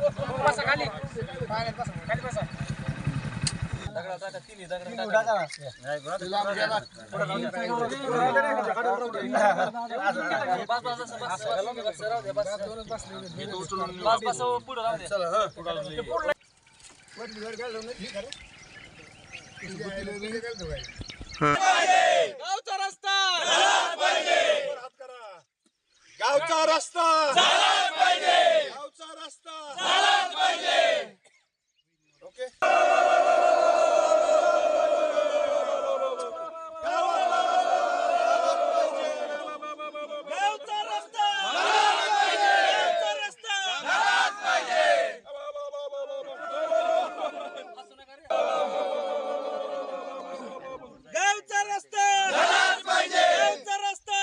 बसा खाली खाली बसा बस, बस, बस, बस. राहू दे, बस. बस, बस, राहू दे. गावचा रस्ता गावचा रस्ता गावचा रस्ता ओके गावचा रस्ता गावचा रस्ता गावचा रस्ता गावचा रस्ता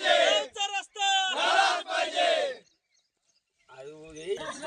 गावचा रस्ता ए, आता बदल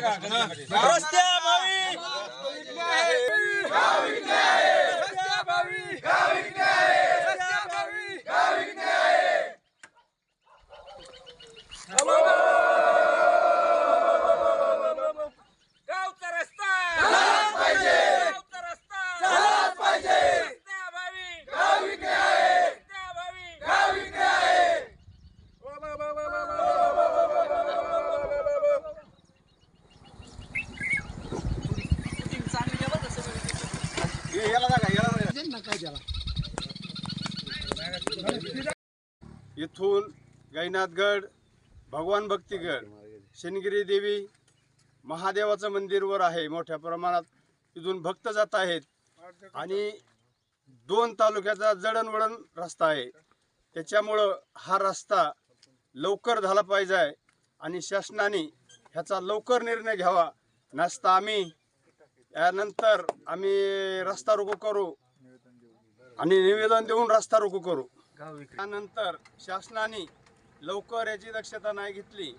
काका, इथून गैनाथगड भगवान भक्तीगड शनिगिरी देवी महादेवाचं मंदिरवर आहे. मोठ्या प्रमाणात तिथून भक्त जात आहेत. आणि दोन तालुक्याचा जडणवडण रस्ता आहे. त्याच्यामुळं हा रस्ता लवकर झाला पाहिजे आणि शासनाने ह्याचा लवकर निर्णय घ्यावा. नसता आम्ही यानंतर आम्ही रस्ता रोको करू. आणि निवेदन देऊन रस्ता रोको करू. त्यानंतर शासनाने लवकर याची दक्षता नाही घेतली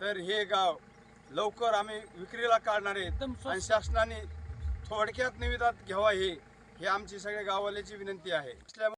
तर हे गाव लवकर आम्ही विक्रीला काढणार आहेत आणि शासनाने थोडक्यात निविदात घ्यावा हे हे आमची सगळ्या गाववाल्याची विनंती आहे.